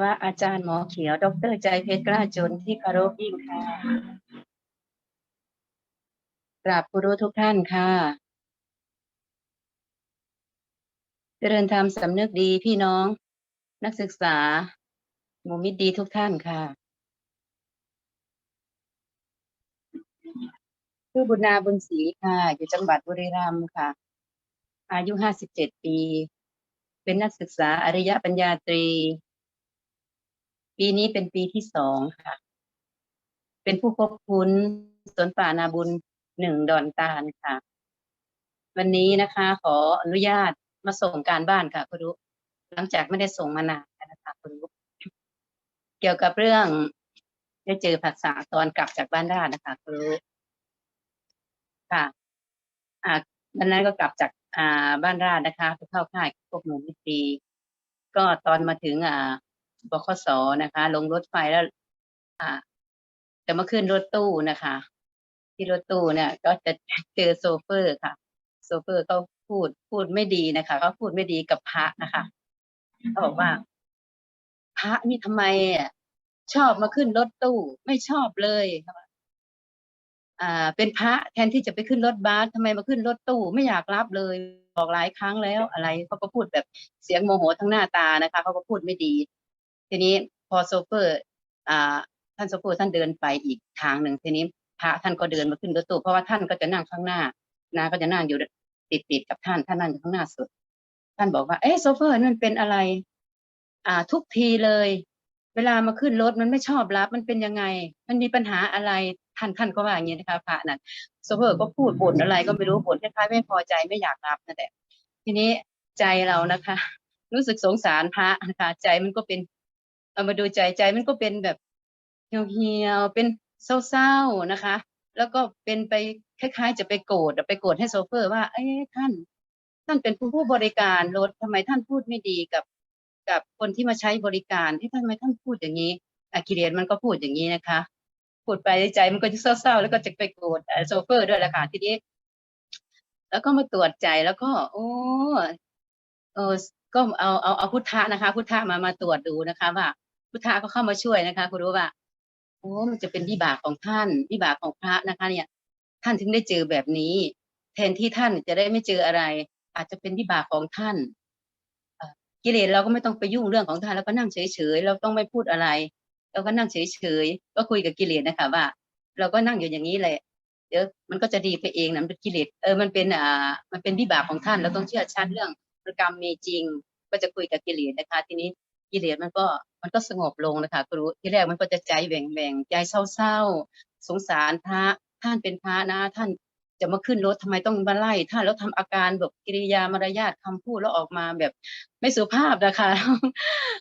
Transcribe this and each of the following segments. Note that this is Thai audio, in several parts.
ว่าอาจารย์หมอเขียว ดรใจเพชรกล้าจนที่คารพยิ่งค่ะกราบผู้รู้ทุกท่านค่ะ เจริญธรรมสำนึกดีพี่น้อง นักศึกษาหมู่มิตรดีทุกท่านค่ะชื่อบุญนาบุญศรีค่ะ อยู่จังหวัดบุรีรัมย์ค่ะ อายุห้าสิบเจ็ดปี เป็นนักศึกษาอริยปัญญาตรี ปีนี้เป็นปีที่สองค่ะ เป็นผู้ควบคุมสวนป่านาบุญหนึ่งดอนตาลค่ะ วันนี้นะคะ ขออนุญาตมาส่งการบ้านค่ะคุณรู้หลังจากไม่ได้ส่งมานานนะคะคุณรู้เกี่ยวกับเรื่องได้เจอผัสสะตอนกลับจากบ้านราชนะคะคุณรู้ค่ะอ่าวันนั้นก็กลับจากอ่าบ้านราชนะคะไปเข้าค่ายพวกหนูมิตรีก็ตอนมาถึงอ่า บขสนะคะ ลงรถไฟแล้วอ่าจะมาขึ้นรถตู้นะคะ ที่รถตู้เนี่ย ก็จะเจอโซเฟอร์ค่ะ โซเฟอร์เขาพูดพูดไม่ดีนะคะเขาพูดไม่ดีกับพระนะคะเขาบอกว่า พระนี่ทำไมอะชอบมาขึ้นรถตู้ ไม่ชอบเลยอ่า เป็นพระแทนที่จะไปขึ้นรถบัสทำไมมาขึ้นรถตู้ ไม่อยากรับเลยบอกหลายครั้งแล้วอะไรเขาก็พูดแบบเสียงโมโหทั้งหน้าตานะคะเขาก็พูดไม่ดี ทีนี้พอโซเฟอร์อ่าท่านโซเฟอร์ท่านเดินไปอีกทางหนึ่งทีนี้พระท่านก็เดินมาขึ้นรถตู้เพราะว่าท่านก็จะนั่งข้างหน้านาก็จะนั่งอยู่ติดติดๆกับท่านท่านนั่งอยู่ข้างหน้าสุด ท่านบอกว่าเอ๊ะโซเฟอร์นั่นเป็นอะไร อ่าทุกทีเลย เวลามาขึ้นรถมันไม่ชอบรับมันเป็นยังไง มันมีปัญหาอะไรท่านท่านก็ว่าอย่างนี้นะคะพระนั้นโซเฟอร์ก็พูดบ่นอะไรก็ไม่รู้บ่นคล้ายๆไม่พอใจไม่อยากรับนั่นแหละทีนี้ใจเรานะคะ รู้สึกสงสารพระนะคะใจมันก็เป็น เอามาดูใจใจมันก็เป็นแบบเหี่ยวๆเป็นเศร้าๆนะคะ แล้วก็เป็นไปคล้ายๆ จะไปโกรธไปโกรธให้โซเฟอร์ว่า เอ้ท่านท่านเป็นผู้ผู้บริการรถทำไมท่านพูดไม่ดีกับ กับคนที่มาใช้บริการที่ทำไมท่านพูดอย่างนี้อากิเลสมันก็พูดอย่างนี้นะคะ พูดไปในใจมันก็จะเศร้าๆแล้วก็จะไปโกรธโซเฟอร์ด้วยแหละค่ะทีนี้ แล้วก็มาตรวจใจแล้วก็ โอ้เออก็เอาเอาเอาพุทธะนะคะ พุทธะมามาตรวจดูนะคะ ว่า พุทธะก็เข้ามาช่วยนะคะคุณรู้ว่าโอ้มันจะเป็นวิบากของท่านวิบากของพระนะคะ เนี่ย ท่านถึงได้เจอแบบนี้ แทนที่ท่านจะได้ไม่เจออะไร อาจจะเป็นวิบากของท่านกิเลสเราก็ไม่ต้องไปยุ่งเรื่องของท่านแล้วก็นั่งเฉยๆเราต้องไม่พูดอะไรเราก็นั่งเฉยๆก็คุยกับกิเลสนะคะ ว่า เราก็นั่งอยู่อย่างนี้แหละเดี๋ยวมันก็จะดีไปเองนะมันเป็นกิเลสเออมันเป็นอ่ามันเป็นวิบากของท่านเราต้องเชื่อชัดเรื่องกรรมมีจริง ก็จะคุยกับกิเลสนะคะ ทีนี้กิเลสมันก็ มันก็สงบลงนะคะครูที่แรกมันก็จะใจแหว่งแหว่งๆใจเศร้าๆสงสารพระท่านเป็นพระนะ ท่านจะมาขึ้นรถทำไมต้องมาไล่ท่านแล้วทำอาการแบบกิริยามารยาทคำพูดแล้วออกมาแบบไม่สุภาพนะคะ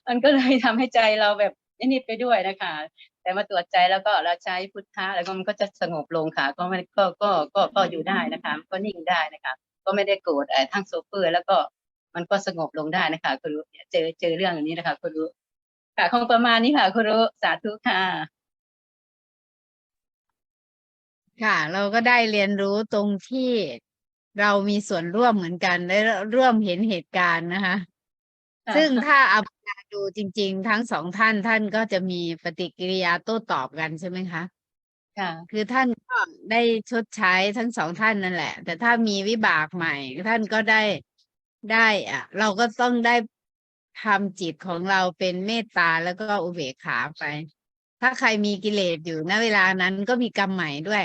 มันก็เลยทำให้ใจเราแบบนิดๆไปด้วยนะคะ แต่มาตรวจใจแล้วก็เราใช้พุทธะแล้วก็มันก็จะสงบลงค่ะ ก็ไม่ก็ก็ก็ก็อยู่ได้นะคะ ก็นิ่งได้นะคะ ก็ไม่ได้โกรธเอ่อทั้งโซเฟอร์แล้วก็มันก็สงบลงได้นะคะคุณรู้เจอเจอเรื่องอย่างนี้นะคะคุณรู้ ค่ะคงประมาณนี้ค่ะคุณรู้สาธุค่ะ ค่ะ เราก็ได้เรียนรู้ตรงที่เรามีส่วนร่วมเหมือนกันได้ร่วมเห็นเหตุการณ์นะคะค่ะซึ่งถ้าเอามาดูจริง ๆ ทั้งสองท่านท่านก็จะมีปฏิกิริยาโต้ตอบกันใช่ไหมคะค่ะคือท่านก็ได้ชดใช้ทั้งสองท่านนั่นแหละ แต่ถ้ามีวิบากใหม่ ท่านก็ได้ได้อะเราก็ต้องได้ ทำจิตของเราเป็นเมตตาแล้วก็อุเบกขาไป ถ้าใครมีกิเลสอยู่ณเวลานั้นก็มีกรรมใหม่ด้วย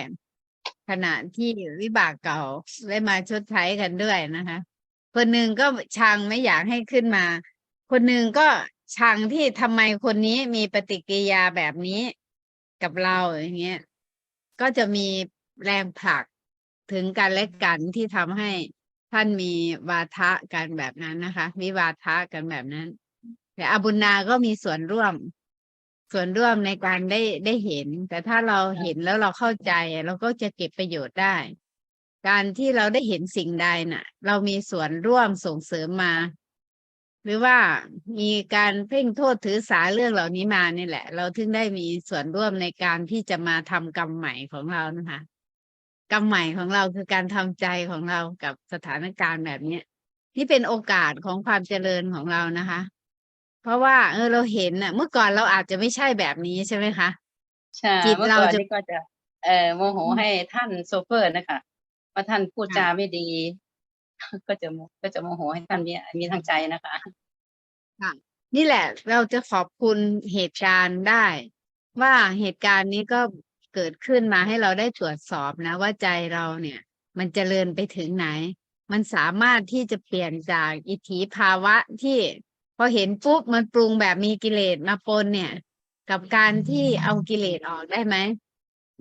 ขณะที่วิบากเก่าได้มาชดใช้กันด้วยนะคะ คนหนึ่งก็ชังไม่อยากให้ขึ้นมา คนหนึ่งก็ชังที่ทำไมคนนี้มีปฏิกิริยาแบบนี้กับเราอย่างเงี้ยก็จะมีแรงผลักถึงกันและกันที่ทำให้ ท่านมีวาทะกันแบบนั้นนะคะวิวาทะกันแบบนั้น แต่อบุญนาก็มีส่วนร่วม ส่วนร่วมในการได้ได้เห็น แต่ถ้าเราเห็นแล้วเราเข้าใจ เราก็จะเก็บประโยชน์ได้ การที่เราได้เห็นสิ่งใดน่ะ เรามีส่วนร่วมส่งเสริมมา หรือว่ามีการเพ่งโทษถือสาเรื่องเหล่านี้มานี่แหละ เราถึงได้มีส่วนร่วมในการที่จะมาทำกรรมใหม่ของเรานะคะ กรรมใหม่ของเราคือการทำใจของเรากับสถานการณ์แบบเนี้ยนี่เป็นโอกาสของความเจริญของเรานะคะ เพราะว่าเออเราเห็นน่ะ เมื่อก่อนเราอาจจะไม่ใช่แบบนี้ใช่ไหมคะใช่จิตเมื่อเราก่อนจะนี่ก็จะ เอ่อโมโหอืมให้ท่านโซเฟอร์นะคะว่าท่านพูดค่ะจาไม่ดี ก็จะโมก็จะโมโหให้ท่านมีมีทางใจนะคะค่ะนี่แหละเราจะขอบคุณเหตุการณ์ได้ ว่าเหตุการณ์นี้ก็ เกิดขึ้นมาให้เราได้ตรวจสอบนะ ว่าใจเราเนี่ย มันเจริญไปถึงไหน มันสามารถที่จะเปลี่ยนจากอิทธิภาวะที่พอเห็นปุ๊บมันปรุงแบบมีกิเลสมาปนเนี่ย กับการที่เอากิเลสออกได้ไหม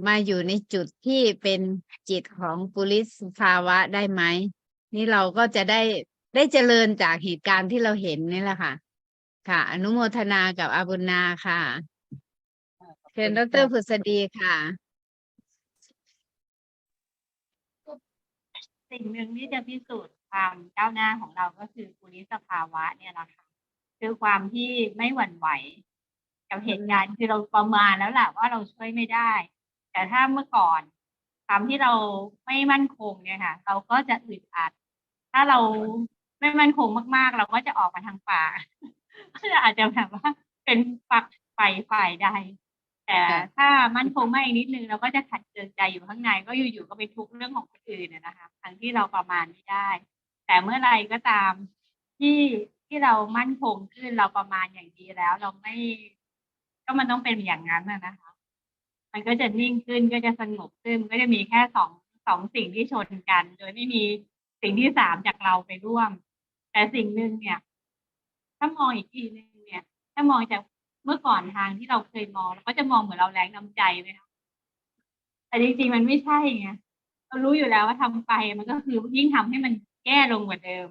มาอยู่ในจุดที่เป็นจิตของปุริสภาวะได้ไหมนี่เราก็จะได้ได้เจริญจากเหตุการณ์ที่เราเห็นนี่แหละค่ะ ค่ะ อนุโมทนากับอาบุญนาค่ะ เชิญดรผุษดีค่ะ สิ่งหนึ่งที่จะพิสูจน์ความก้าวหน้าของเราก็คือปุริสภาวะเนี่ยแหละค่ะคือความที่ไม่หวั่นไหวกับเหตุการณ์คือเราประมาณแล้วแหละว่าเราช่วยไม่ได้ แต่ถ้าเมื่อก่อนความที่เราไม่มั่นคงเนี่ยค่ะ เราก็จะอึดอัด ถ้าเราไม่มั่นคงมากๆ เราก็จะออกมาทางป่าก็อาจจะแบบว่าเป็นฝักไฟฝ่ายใด แต่ค่ะถ้ามั่นคงมากอีกนิดนึงเราก็จะขัดเคืองใจอยู่ข้างในก็อยู่ๆก็ไปทุกข์เรื่องของคนอื่นนะนะคะทั้งที่เราประมาณไม่ได้ แต่เมื่อไหรก็ตามที่ที่เรามั่นคงขึ้นเราประมาณอย่างดีแล้ว เราไม่ ก็มันต้องเป็นอย่างนั้นนะนะคะ มันก็จะนิ่งขึ้นก็จะสงบขึ้นก็จะมีแค่สองสองสิ่งที่ชนกัน โดยไม่มีสิ่งที่สามจากเราไปร่วม แต่สิ่งหนึ่งเนี่ย ถ้ามองอีกทีนึงเนี่ย ถ้ามองจาก เมื่อก่อนทางที่เราเคยมองเราก็จะมองเหมือนเราแรงน้ำใจไหมคะแต่จริงๆมันไม่ใช่ไงเรารู้อยู่แล้วว่าทำไปมันก็คือยิ่งทำให้มันแย่ลงกว่าเดิม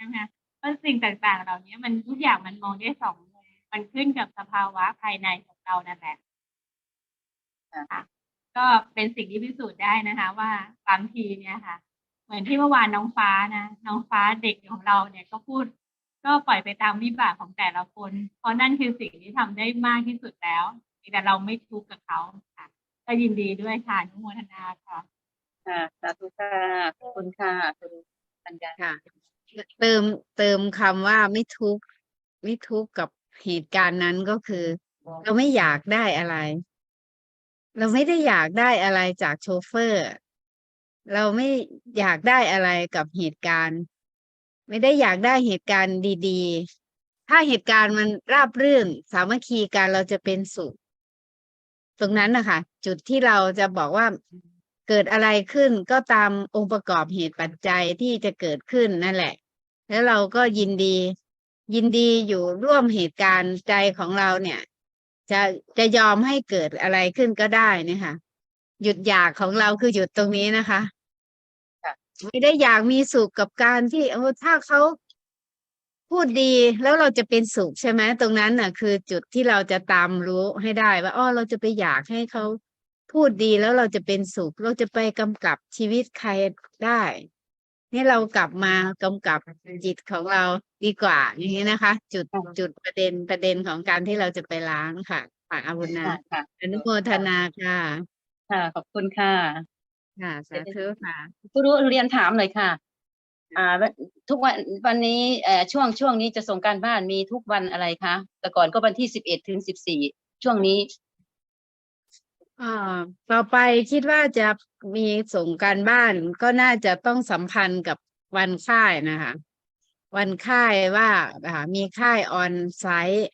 นะคะเพราะสิ่งต่างๆเหล่านี้มันทุกอย่างมันมองได้สองมุมมันขึ้นกับสภาวะภายในของเรานั่นแหละค่ะค่ะก็เป็นสิ่งที่พิสูจน์ได้นะคะ ว่าบางทีเนี่ยค่ะ เหมือนที่เมื่อวานน้องฟ้านะน้องฟ้าเด็กของเราเนี่ยก็พูด ก็ปล่อยไปตามวิบากของแต่ละคน เพราะนั่นคือสิ่งที่ทำได้มากที่สุดแล้วแต่เราไม่ทุกข์กับเขาค่ะก็ยินดีด้วยค่ะอนุโมทนาค่ะค่ะสาธุค่ะขอบคุณค่ะคุณปัญญาค่ะ เติมเติมคำว่าไม่ทุกข์ไม่ทุกข์กับเหตุการณ์นั้นก็คือ เราไม่อยากได้อะไร เราไม่ได้อยากได้อะไรจากโชเฟอร์ เราไม่อยากได้อะไรกับเหตุการณ์ ไม่ได้อยากได้เหตุการณ์ดีๆ ถ้าเหตุการณ์มันราบรื่น สามัคคีกันเราจะเป็นสุข ตรงนั้นนะคะจุดที่เราจะบอกว่าเกิดอะไรขึ้นก็ตามองค์ประกอบเหตุปัจจัยที่จะเกิดขึ้นนั่นแหละ แล้วเราก็ยินดี ยินดีอยู่ร่วมเหตุการณ์ใจของเราเนี่ย จะจะยอมให้เกิดอะไรขึ้นก็ได้นี่ค่ะหยุดอยากของเราคือหยุดตรงนี้นะคะ ไม่ได้อยากมีสุขกับการที่โอ้ถ้าเขาพูดดีแล้วเราจะเป็นสุขใช่ไหมตรงนั้นน่ะ คือจุดที่เราจะตามรู้ให้ได้ว่าอ๋อเราจะไปอยากให้เขาพูดดีแล้วเราจะเป็นสุข เราจะไปกำกับชีวิตใครได้ นี่เรากลับมากำกับจิตของเราดีกว่า อย่างนี้นะคะ จุดจุดประเด็นประเด็นของการที่เราจะไปล้างค่ะฝากอาบุญนาค่ะค่ะอนุโมทนาค่ะ ค่ะ ขอบคุณค่ะ ค่ะสาธุค่ะผู้รู้เรียนถามเลยค่ะ อ่าวันทุกวันวันนี้เอ่อช่วงช่วงนี้จะส่งการบ้านมีทุกวันอะไรคะแต่ก่อนก็วันที่สิบเอ็ดถึงสิบสี่ช่วงนี้อ่าต่อไปคิดว่าจะมีส่งการบ้านก็น่าจะต้องสัมพันธ์กับวันค่ายนะคะ วันค่ายว่าอ่ามีค่ายออนไซต์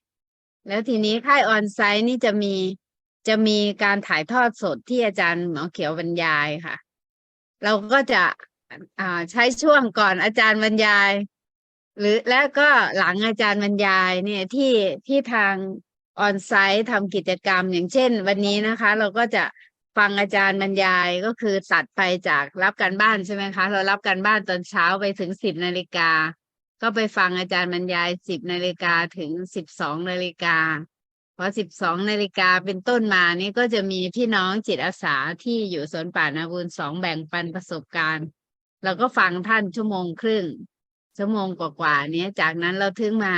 แล้วทีนี้ค่ายออนไซต์นี่จะมี จะมีการถ่ายทอดสดที่อาจารย์หมอเขียวบรรยายค่ะ เราก็จะใช้ช่วงก่อนอาจารย์บรรยาย หรือและก็หลังอาจารย์บรรยายเนี่ยที่ที่ทางออนไซต์ทำกิจกรรมอย่างเช่น วันนี้นะคะ เราก็จะฟังอาจารย์บรรยายก็คือตัดไปจากรับการบ้านใช่ไหมคะ เรารับการบ้านตอนเช้าไปถึงสิบนาฬิกาก็ไปฟังอาจารย์บรรยายสิบนาฬิกาถึงสิบสองนาฬิกา พอสิบสองนาฬิกาเป็นต้นมานี่ก็จะมีพี่น้องจิตอาสาที่อยู่สวนป่านาบุญสองแบ่งปันประสบการณ์เราก็ฟังท่านชั่วโมงครึ่ง ชั่วโมงกว่าๆนี้จากนั้นเราถึงมา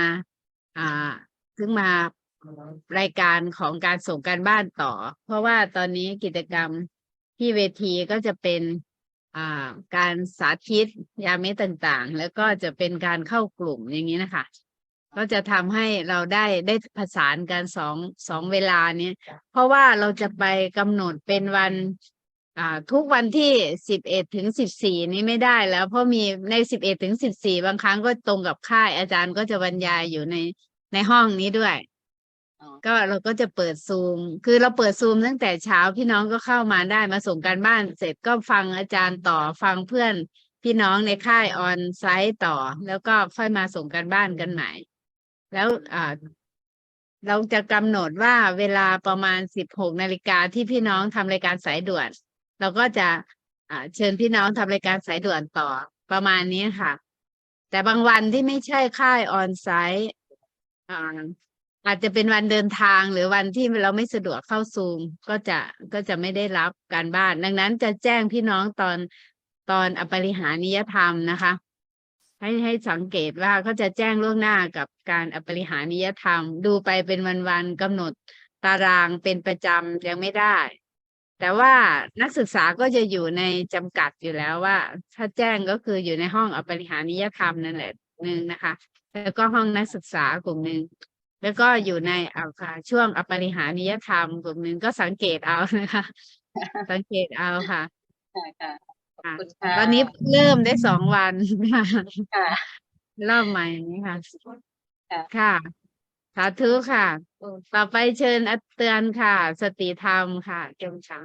อ่าถึงมารายการของการส่งการบ้านต่อ เพราะว่าตอนนี้กิจกรรมที่เวทีก็จะเป็นอ่าการสาธิตยาเม็ดต่างๆ แล้วก็จะเป็นการเข้ากลุ่มอย่างนี้นะคะ ก็จะทำให้เราได้ได้ผสานกันสองสองเวลาเนี้ยเพราะว่าเราจะไปกำหนดเป็นวันทุกวันที่สิบเอ็ดถึงสิบสี่นี้ไม่ได้แล้ว เพราะมีในสิบเอ็ดถึงสิบสี่บางครั้งก็ตรงกับค่ายอาจารย์ก็จะบรรยายอยู่ในในห้องนี้ด้วยก็เราก็จะเปิดซูม คือเราเปิดซูมตั้งแต่เช้าพี่น้องก็เข้ามาได้มาส่งการบ้านเสร็จก็ฟังอาจารย์ต่อฟังเพื่อนพี่น้องในค่ายออนไซต์ต่อ แล้วก็ค่อยมาส่งการบ้านกันใหม่ แล้วอ่าเราจะกำหนดว่าเวลาประมาณสิบหกนาฬิกาที่พี่น้องทำรายการสายด่วน เราก็จะเชิญพี่น้องทำรายการสายด่วนต่อประมาณนี้ค่ะ แต่บางวันที่ไม่ใช่ค่ายออนไซต์อาอาจจะเป็นวันเดินทางหรือวันที่เราไม่สะดวกเข้าซูมก็จะก็จะไม่ได้รับการบ้าน ดังนั้นจะแจ้งพี่น้องตอนตอนอปริหานิยธรรมนะคะ ให้ให้สังเกตว่าเขาจะแจ้งล่วงหน้ากับการอปริหานิยธรรม ดูไปเป็นวันๆกำหนดตารางเป็นประจำยังไม่ได้ แต่ว่านักศึกษาก็จะอยู่ในจำกัดอยู่แล้วว่า ถ้าแจ้งก็คืออยู่ในห้องอปริหานิยธรรมนั่นแหละหนึ่งนะคะ แล้วก็ห้องนักศึกษากลุ่มหนึ่งแล้วก็อยู่ในอาค่ะช่วงอปริหานิยธรรมกลุ่มหนึ่งก็สังเกตเอานะคะ สังเกตเอาค่ะ ค่ะค่ะขอบค่ะคุณค่ะตอนนี้เริ่มได้สองวันค่ะค่ะรอบใหม่นี้ค่ะค่ะ ค่ะ สาธุค่ะ ต่อไปเชิญอาเตือนค่ะ สติธรรมค่ะเจมชัง